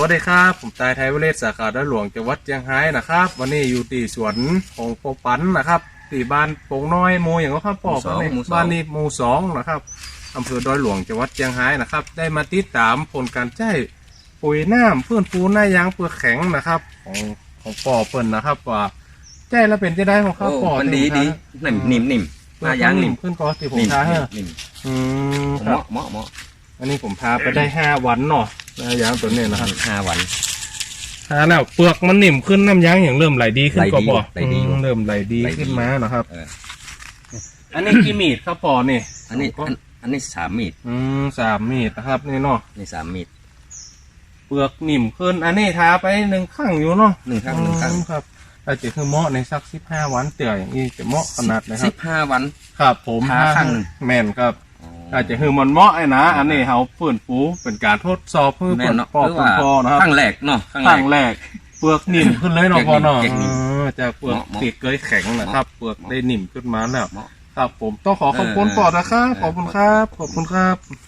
วัสดีครับ ผมตายไทยวิเลศสาขาด้านหลวงจังหวัดเชียงรายนะครับ วันนี้อยู่ที่สวนของปอปันนะครับที่บ้านโป่งน้อยหมูอย่างก็ครับปอหมู่สองปันหมู่สองบ้านนี้หมู่สองนะครับอำเภอดอยหลวงจังหวัดเชียงรายนะครับ ได้มาติดตามผลการใช้ปุ๋ยน้ำเพื่อนฟูหน้ายางเปลือกแข็งนะครับ ของของปอเปิ่นนะครับว่าใจแล้วเป็นจะได้ของข้าวโอ้ปอมันดีที่ดีผมทานิ่มนิ่มนิ่มเปลืหอน้ากยางนิ่นิ่มมขึ้นก็ที่ผมนิ่มทาให้นิ่มอืมคเหรับมาะเหมาะเหมาะอันนี้ผมพาไปได้ห้าวันเนาะห น้ายางตัวนี้นะครับห้าวันทาแล้วเปลือกมันนิ่มขึ้นน้ำยางอย่างเริ่มไหลดีขึ้นไหลก็ดีปอไหลดีอืมเริ่มไหลดีไหลดี ขึ้นมานะครับ เอออันนี้กี่มีดครับปอนี่อันนี้อันอันนี้สามมีดอืมสามมีดนะครับนี่เนาะนี่สามมีดเปลือกนิ่มขึ้น อันนี้ทาไปหนึ่งข้างอยู่เนาะหนึ่งข้างหนึ่งข้างอืมครับแต่จะคือเหมาะในสักสิบห้าวันเตี่ยอย่างนี้จะเหมาะขนาดนะคสิรับบห้าวัน ครับผมทาข้างหนึ่ง แม่นครับ อ๋ออาจจะคือมันเหมาะไอ้นะอันนี้เขาฝืนฟูเป็นการทดสอบเพื่อแม่เปินดเนาะปอกคือเปิว่าดพอนะครับข้างแรกเนาะข้างครั้งแรกแรกเปลือกนิ่มขึ้นเลยเนาะเก่งพอเนาะเก่งนิ่มเออจากเปลือกเหมาะติดเกยแข็งนะครับ เปลือกได้นิ่มขึ้นมาแล้วเหมาะ ครับ ผมต้องขอขอบคุณเออปอดนะครับเออขอบคุณครับ ขอบคุณครับ